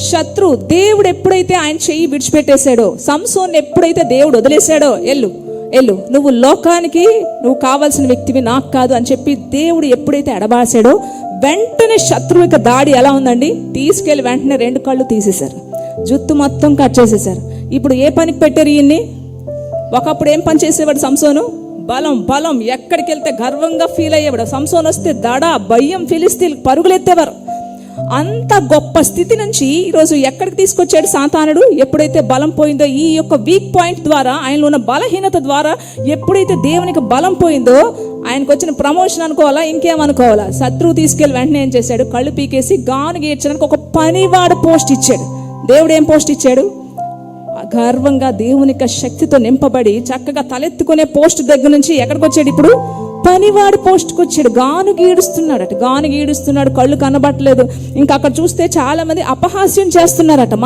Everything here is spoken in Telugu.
శత్రు దేవుడు ఎప్పుడైతే ఆయన చెయ్యి విడిచిపెట్టేశాడో సంసోన్ ఎప్పుడైతే దేవుడు వదిలేశాడో ఎల్లు ఎల్లు నువ్వు లోకానికి నువ్వు కావాల్సిన వ్యక్తివి నాకు కాదు అని చెప్పి దేవుడు ఎప్పుడైతే ఎడబాసాడో వెంటనే శత్రువు యొక్క దాడి ఎలా ఉందండి? తీసుకెళ్ళి వెంటనే రెండు కళ్ళు తీసేశారు. జుత్తు మొత్తం కట్ చేసేశారు. ఇప్పుడు ఏ పనికి పెట్టారు ఈయన్ని? ఒకప్పుడు ఏం పని చేసేవాడు సంసోను? బలం బలం ఎక్కడికి వెళ్తే గర్వంగా ఫీల్ అయ్యేవాడు. సంసోన్ వస్తే దడ భయం ఫిలిస్తీన్ పరుగులెత్తేవారు. అంత గొప్ప స్థితి నుంచి ఈరోజు ఎక్కడికి తీసుకొచ్చాడు సాతానుడు? ఎప్పుడైతే బలం పోయిందో ఈ యొక్క వీక్ పాయింట్ ద్వారా ఆయనలో ఉన్న బలహీనత ద్వారా ఎప్పుడైతే దేవునికి బలం పోయిందో ఆయనకు వచ్చిన ప్రమోషన్ అనుకోవాలా? ఇంకేమనుకోవాలా శత్రువు తీసుకెళ్ళి వెంటనే ఏం చేశాడు? కళ్ళు పీకేసి గాను గీర్చడానికి ఒక పనివాడు పోస్ట్ ఇచ్చాడు. దేవుడు ఏం పోస్ట్ ఇచ్చాడు? గర్వంగా దేవుని శక్తితో నింపబడి చక్కగా తలెత్తుకునే పోస్ట్ దగ్గర నుంచి ఎక్కడికి వచ్చాడు ఇప్పుడు? పనివాడు పోస్ట్కి వచ్చాడు. గాను గీడుస్తున్నాడు అట గాను గీడుస్తున్నాడు. కళ్ళు కనబట్టలేదు. ఇంకా అక్కడ చూస్తే చాలా మంది అపహాస్యం చేస్తున్నారట.